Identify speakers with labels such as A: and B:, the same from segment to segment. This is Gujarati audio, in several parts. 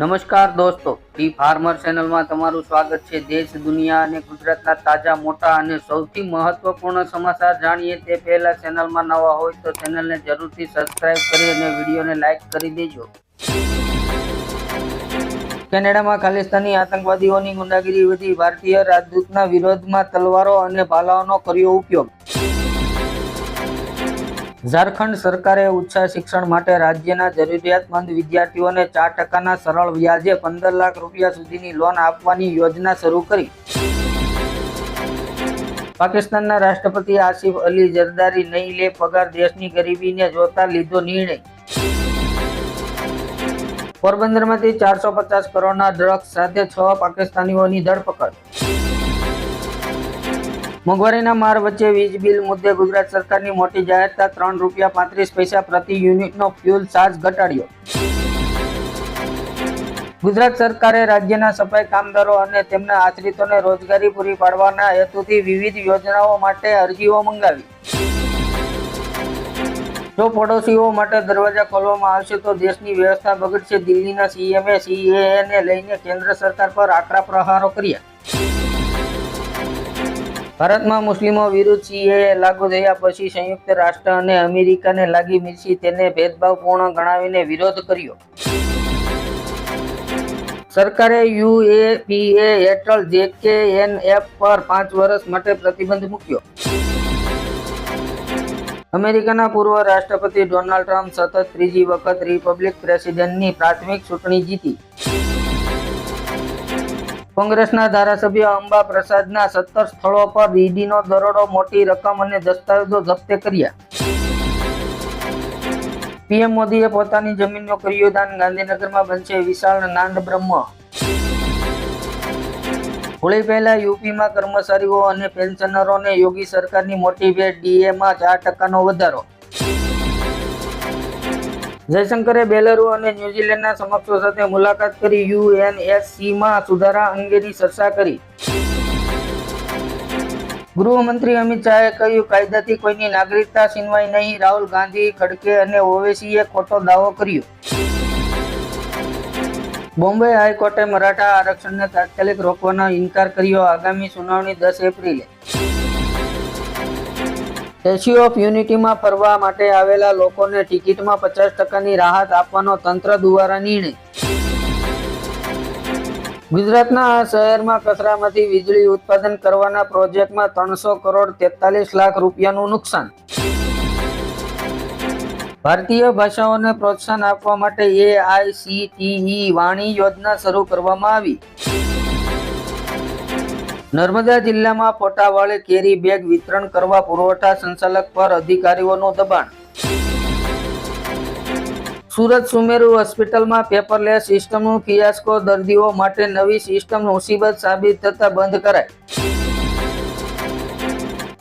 A: નમસ્કાર દોસ્તો, ટી ફાર્મર ચેનલમાં તમારું સ્વાગત છે. દેશ, દુનિયા અને ગુજરાતના તાજા, મોટા અને સૌથી મહત્વપૂર્ણ સમાચાર જાણીએ તે પહેલા ચેનલમાં નવા હોય તો ચેનલને જરૂરથી સબસ્ક્રાઇબ કરી અને વિડીયોને લાઈક કરી દેજો. કેનેડામાં ખાલિસ્તાની આતંકવાદીઓની ગુંડાગીરી વધી. ભારતીય રાજદૂતના વિરોધમાં તલવારો અને ભાલાઓનો કર્યો ઉપયોગ. ઝારખંડ સરકારે ઉચ્ચ શિક્ષણ માટે રાજ્યના જરૂરિયાતમંદ વિદ્યાર્થીઓને ચાર ટકાના સરળ વ્યાજે પંદર લાખ રૂપિયા સુધીની લોન આપવાની યોજના શરૂ કરી. પાકિસ્તાનના રાષ્ટ્રપતિ આસિફ અલી જરદારી નહીં લે પગાર દેશની ગરીબીને જોતા લીધો નિર્ણય. પોરબંદરમાંથી ચારસો પચાસ કરોડના ડ્રગ્સ સાથે છ પાકિસ્તાનીઓની ધરપકડ. મોંઘવારીના માર વચ્ચે વીજ બિલ મુદ્દે ગુજરાત સરકારની મોટી જાહેરતા ત્રણ રૂપિયા પાંત્રીસ પૈસા પ્રતિ યુનિટનો ફ્યુલ ચાર્જ ઘટાડ્યો. ગુજરાત સરકારે રાજ્યના સફાઈ કામદારો અને તેમના આશ્રિતોને રોજગારી પૂરી પાડવાના હેતુથી વિવિધ યોજનાઓ માટે અરજીઓ મંગાવી. જો પડોશીઓ માટે દરવાજા ખોલવામાં આવશે તો દેશની વ્યવસ્થા બગડશે. દિલ્હીના સીએમએ સીએએને લઈને કેન્દ્ર સરકાર પર આકરા પ્રહારો કર્યા. ભારતમાં મુસ્લિમો વિરુદ્ધ સીએએ લાગુ થયા પછી સંયુક્ત રાષ્ટ્ર અને અમેરિકાને લાગી મિર્ચી તેને ભેદભાવપૂર્ણ ગણાવીને વિરોધ કર્યો. સરકારે યુએપીએ હેઠળ જેકેએનએફ પર પાંચ વર્ષ માટે પ્રતિબંધ મૂક્યો. અમેરિકાના પૂર્વ રાષ્ટ્રપતિ ડોનાલ્ડ ટ્રમ્પ સતત ત્રીજી વખત રિપબ્લિક પ્રેસિડેન્ટની પ્રાથમિક ચૂંટણી જીતી. કોંગ્રેસના ધારાસભ્ય અંબા પ્રસાદના સત્તર સ્થળો પર ઈડીનો દરોડો, મોટી રકમ અને દસ્તાવેજો જપ્તે કર્યા. પીએમ મોદીએ પોતાની જમીનનો કર્યું દાન ગાંધીનગરમાં બનશે વિશાળ નાંદ બ્રહ્મ. હોળી પહેલા યુપીમાં કર્મચારીઓ અને પેન્શનરોને યોગી સરકારની મોટી ભેટ, ડીએમાં ચાર ટકાનો વધારો. જયશંકરે બેલારુ અને ન્યુઝીલેન્ડના સમક્ષો સાથે મુલાકાત કરી યુએનએસસીમાં સુધારા અંગેની ચર્ચા કરી. ગૃહમંત્રી અમિત શાહે કહ્યું, કાયદાથી કોઈની નાગરિકતા છીનવાય નહીં. રાહુલ ગાંધી, ખડકે અને ઓવેસીએ ખોટો દાવો કર્યો. બોમ્બે હાઈકોર્ટે મરાઠા આરક્ષણને તાત્કાલિક રોકવાનો ઇનકાર કર્યો આગામી સુનાવણી દસ એપ્રિલે. સ્ટેચ્યુ ઓફ યુનિટીમાં ફરવા માટે આવેલા લોકોને ટિકિટમાં પચાસ ટકાની રાહત આપવાનો તંત્ર દ્વારા નિર્ણય. ગુજરાતના આ શહેરમાં કચરામાંથી વીજળી ઉત્પાદન કરવાના પ્રોજેક્ટમાં ત્રણસો કરોડ તેતાલીસ લાખ રૂપિયાનું નુકસાન. ભારતીય ભાષાઓને પ્રોત્સાહન આપવા માટે એઆઈસીટીઈ વાણી યોજના શરૂ કરવામાં આવી. નર્મદા જિલ્લામાં ફોટાવાળે કેરી બેગ વિતરણ કરવા પુરવઠા સંચાલક પર અધિકારીઓનું દબાણ. સુરત સુમેરુ હોસ્પિટલમાં પેપરલેસ સિસ્ટમનું ફિયાસ્કો દર્દીઓ માટે નવી સિસ્ટમ મુસીબત સાબિત થતા બંધ કરાય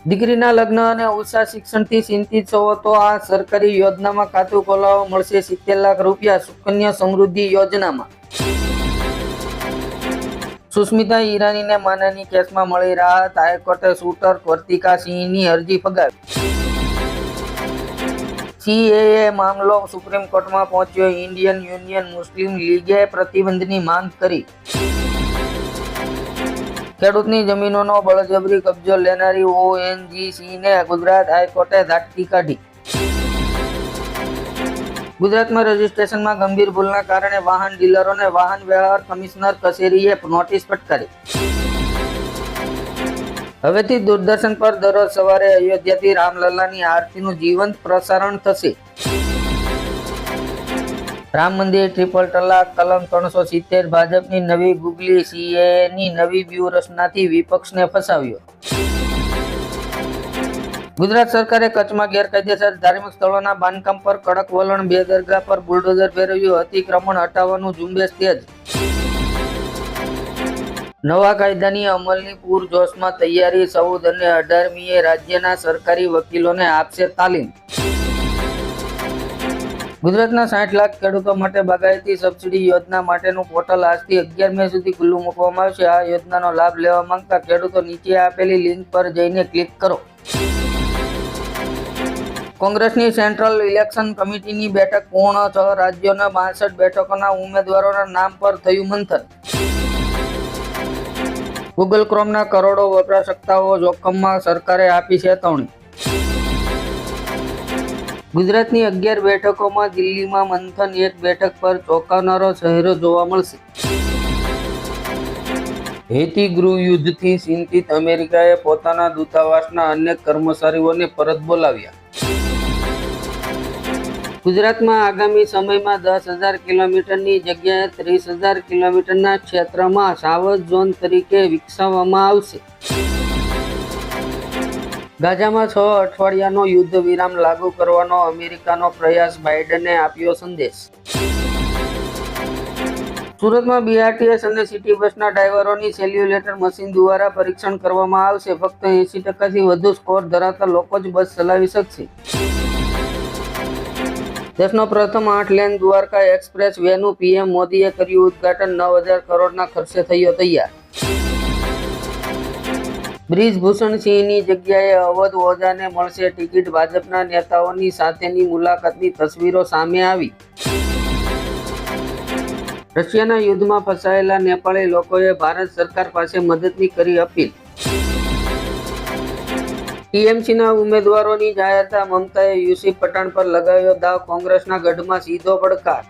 A: દીકરીના લગ્ન અને ઉષા શિક્ષણથી ચિંતિત છો તો આ સરકારી યોજનામાં ખાતું ખોલાવવા મળશે સિત્તેર લાખ રૂપિયા સુકન્યા સમૃદ્ધિ યોજનામાં. સુસ્મિતા ઈરાનીને માનહાની કેસમાં મળી રાહત હાઈકોર્ટે શૂટર વર્તિકા સિંહની અરજી ફગાવી. સીએએ મામલો સુપ્રીમ કોર્ટમાં પહોંચ્યો. ઇન્ડિયન યુનિયન મુસ્લિમ લીગે પ્રતિબંધની માંગ કરી. ખેડૂતની જમીનોનો બળજબરી કબજો લેનારી ઓએનજીસીને ગુજરાત હાઈકોર્ટે ઝાટકી કાઢી. ગુજરાતમાં રજીસ્ટ્રેશનમાં ગંભીર ભૂલના કારણે વાહન ડીલરોને વાહન વ્યવહાર કમિશનર કચેરીએ નોટિસ ફટકારી હવેથી દૂરદર્શન પર દરરોજ સવારે અયોધ્યાથી રામલલ્લાની આરતીનું જીવંત પ્રસારણ થશે. રામ મંદિર ટ્રિપલ તલાક, કલમ ત્રણસો સિત્તેર ભાજપની નવી ગુગલી સીએની નવી વ્યૂહરચનાથી વિપક્ષને ફસાવ્યો. ગુજરાત સરકારે કચ્છમાં ગેરકાયદેસર ધાર્મિક સ્થળોના બાંધકામ પર કડક વલણ બે દરગાહ પર બુલડોઝર ફેરવ્યું. અતિક્રમણ હટાવવાનું ઝુંબેશ તેજ. નવા કાયદાની અમલની પૂરજોશમાં તૈયારી ચૌદ અને અઢારમીએ રાજ્યના સરકારી વકીલોને આપશે તાલીમ. ગુજરાતના સાઠ લાખ ખેડૂતો માટે બાગાયતી સબસિડી યોજના માટેનું પોર્ટલ આજથી અગિયાર મે સુધી ખુલ્લું મૂકવામાં આવશે. આ યોજનાનો લાભ લેવા માંગતા ખેડૂતો નીચે આપેલી લિંક પર જઈને ક્લિક કરો. કોંગ્રેસની સેન્ટ્રલ ઇલેક્શન કમિટીની બેઠક પૂર્ણ છ રાજ્યોના બાસઠ બેઠકોના ઉમેદવારોના નામ પર થયું મંથન. ગૂગલ ક્રોમના કરોડો વપરાશકર્તાઓ જોખમમાં સરકારે આપી ચેતવણી. ગુજરાતની અગિયાર બેઠકોમાં દિલ્હીમાં મંથન એક બેઠક પર ચોંકાવનારો ચહેરો જોવા મળશે. હેતી ગૃહ યુદ્ધથી ચિંતિત અમેરિકાએ પોતાના દૂતાવાસના અનેક કર્મચારીઓને પરત બોલાવ્યા. ગુજરાતમાં આગામી સમયમાં દસ હજાર કિલોમીટરની જગ્યાએ ત્રીસ હજાર કિલોમીટરના ક્ષેત્રમાં સાવધ ઝોન તરીકે વિકસાવવામાં આવશે. ગાઝામાં છ અઠવાડિયાનો યુદ્ધ વિરામ લાગુ કરવાનો અમેરિકાનો પ્રયાસ બાઇડને આપ્યો સંદેશ. સુરતમાં બીઆરટીએસ અને સિટી બસના ડ્રાઈવરોની સેલ્યુલેટર મશીન દ્વારા પરીક્ષણ કરવામાં આવશે. ફક્ત એંસી ટકાથી વધુ સ્કોર ધરાવતા લોકો જ બસ ચલાવી શકશે. દેશનો પ્રથમ આઠ લેન દ્વારકા એક્સપ્રેસ વેનું પીએમ મોદીએ કર્યું ઉદઘાટન. નવ હજાર કરોડના ખર્ચે થયો તૈયાર. બ્રિજભૂષણ જગ્યાએ અવધ ઓઝાને મળશે ટિકિટ. ભાજપના નેતાઓની સાથેની મુલાકાતની તસવીરો સામે આવી. રશિયાના યુદ્ધમાં ફસાયેલા નેપાળી લોકોએ ભારત સરકાર પાસે મદદની કરી અપીલ. ટીએમસીના ઉમેદવારોની જાહેરતા મમતાએ યુસી પઠાણ પર લગાવ્યો દાવ, કોંગ્રેસના ગઢમાં સીધો પડકાર.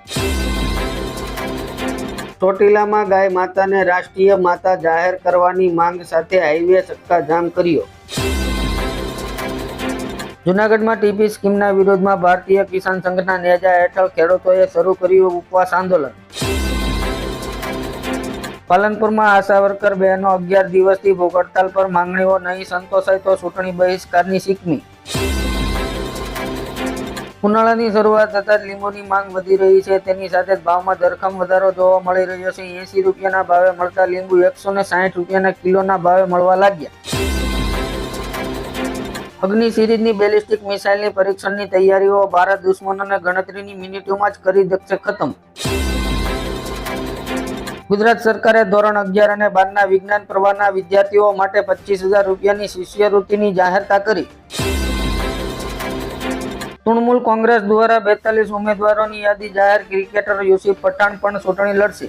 A: ચોટીલામાં ગાય માતાને રાષ્ટ્રીય માતા જાહેર કરવાની માંગ સાથે હાઈવે ચક્કાજામ કર્યો. જૂનાગઢમાં ટીપી સ્કીમના વિરોધમાં ભારતીય કિસાન સંઘના નેજા હેઠળ ખેડૂતોએ શરૂ કર્યું ઉપવાસ આંદોલન. પાલનપુરમાં આશા વર્કર બહેનો અગિયાર દિવસથી ભૂખ હડતાલ પર માંગણીઓ નહીં સંતોષાય તો ચૂંટણી બહિષ્કારની સિકમી. ઉનાળાની શરૂઆત થતાં જ લીંબુની માંગ વધી રહી છે. તેની સાથે જ ભાવમાં ધરખમ વધારો જોવા મળી રહ્યો છે. એસી રૂપિયાના ભાવે મળતા લીંબુ એકસો ને સાહીઠ રૂપિયાના કિલોના ભાવે મળવા લાગ્યા. અગ્નિ સિરીઝની બેલિસ્ટિક મિસાઇલની પરીક્ષણની તૈયારીઓ, ભારત દુશ્મનોને ગણતરીની મિનિટોમાં જ કરી દેશે ખતમ. ગુજરાત સરકારે ધોરણ અગિયાર અને બારના વિજ્ઞાન પ્રવાહના વિદ્યાર્થીઓ માટે પચીસ હજાર રૂપિયાની શિષ્યવૃત્તિની જાહેરતા કરી. તૃણમૂલ કોંગ્રેસ દ્વારા બેતાલીસ ઉમેદવારોની યાદી જાહેર, ક્રિકેટર યુસુફ પઠાણ પણ ચૂંટણી લડશે.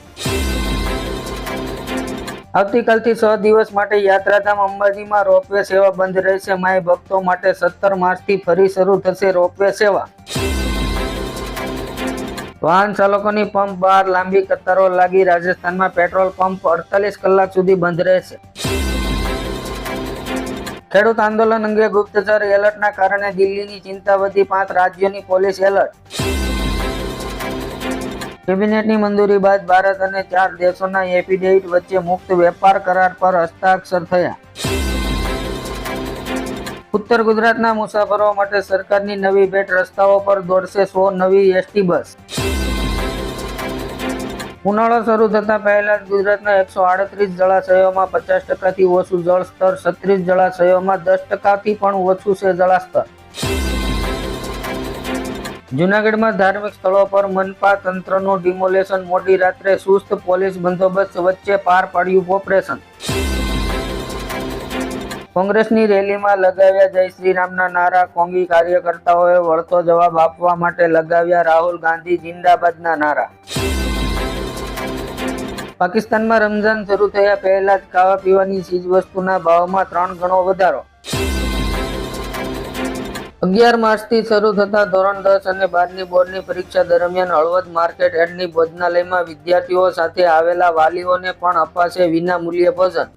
A: આવતીકાલથી છ દિવસ માટે યાત્રાધામ અંબાજીમાં રોપવે સેવા બંધ રહેશે. માય ભક્તો માટે સત્તર માર્ચથી ફરી શરૂ થશે રોપવે સેવા. વાહન ચાલકોની પંપ બહાર લાંબી કતારો લાગી રાજસ્થાનમાં પેટ્રોલ પંપ અડતાલીસ કલાક સુધી બંધ રહેશે. ખેડૂત આંદોલન અંગે ગુપ્તચર એલર્ટના કારણે દિલ્હીની ચિંતા વધી પાંચ રાજ્યોની પોલીસ એલર્ટ. કેબિનેટની મંજૂરી બાદ ભારત અને ચાર દેશોના એફિડેવિટ વચ્ચે મુક્ત વેપાર કરાર પર હસ્તાક્ષર થયા. ઉત્તર ગુજરાતના મુસાફરો માટે સરકારની નવી ભેટ રસ્તાઓ પર દોડશે સો નવી એસટી બસ. ઉનાળો શરૂ થતા પહેલા જ ગુજરાતના એકસો આડત્રીસ જળાશયોમાં પચાસ ટકાથી ઓછું જળસ્તર છત્રીસ જળાશયોમાં દસ ટકાથી પણ ઓછું છે જળાસ્તર. જૂનાગઢમાં ધાર્મિક સ્થળો પર મનપા તંત્રનું ડિમોલેશન મોડી રાત્રે સુસ્ત પોલીસ બંદોબસ્ત વચ્ચે પાર પાડ્યું ઓપરેશન. કોંગ્રેસની રેલીમાં લગાવ્યા જય શ્રી રામના નારા, કોંગી કાર્યકર્તાઓએ વળતો જવાબ આપવા માટે લગાવ્યા રાહુલ ગાંધી જિંદાબાદના નારા. પાકિસ્તાનમાં રમઝાન શરૂ થયા પહેલા જ ખાવા પીવાની ચીજવસ્તુના ભાવમાં ત્રણ ગણો વધારો. અગિયાર માર્ચથી શરૂ થતા ધોરણ દસ અને બારની બોર્ડની પરીક્ષા દરમિયાન હળવદ માર્કેટ હેડની ભોજનાલયમાં વિદ્યાર્થીઓ સાથે આવેલા વાલીઓને પણ અપાશે વિના મૂલ્યે ભોજન.